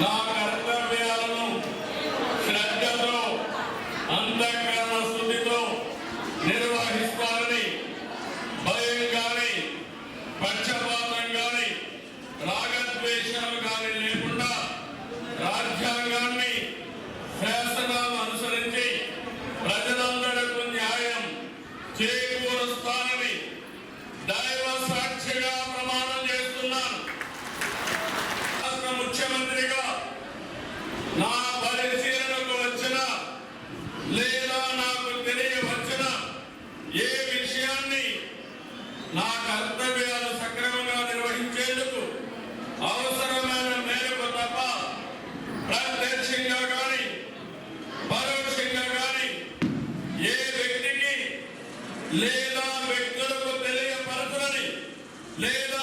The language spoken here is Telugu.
నా కర్తవ్యాలను శ్రద్ధతో అంతఃకరణ శుద్ధితో నిర్వహిస్తానని భయం కానీ పక్షపాతం కానీ రాగద్వేషాలు కానీ లేకుండా రాజ్యాంగాన్ని శాసనాలు అనుసరించి ప్రజలందరకు న్యాయం చేకూరుస్తానని దైవ సాక్షిగా ప్రమాణం చేస్తున్నాను. రాష్ట్ర ముఖ్యమంత్రిగా లేదా వ్యక్తులకు తెలియపరచని లేదా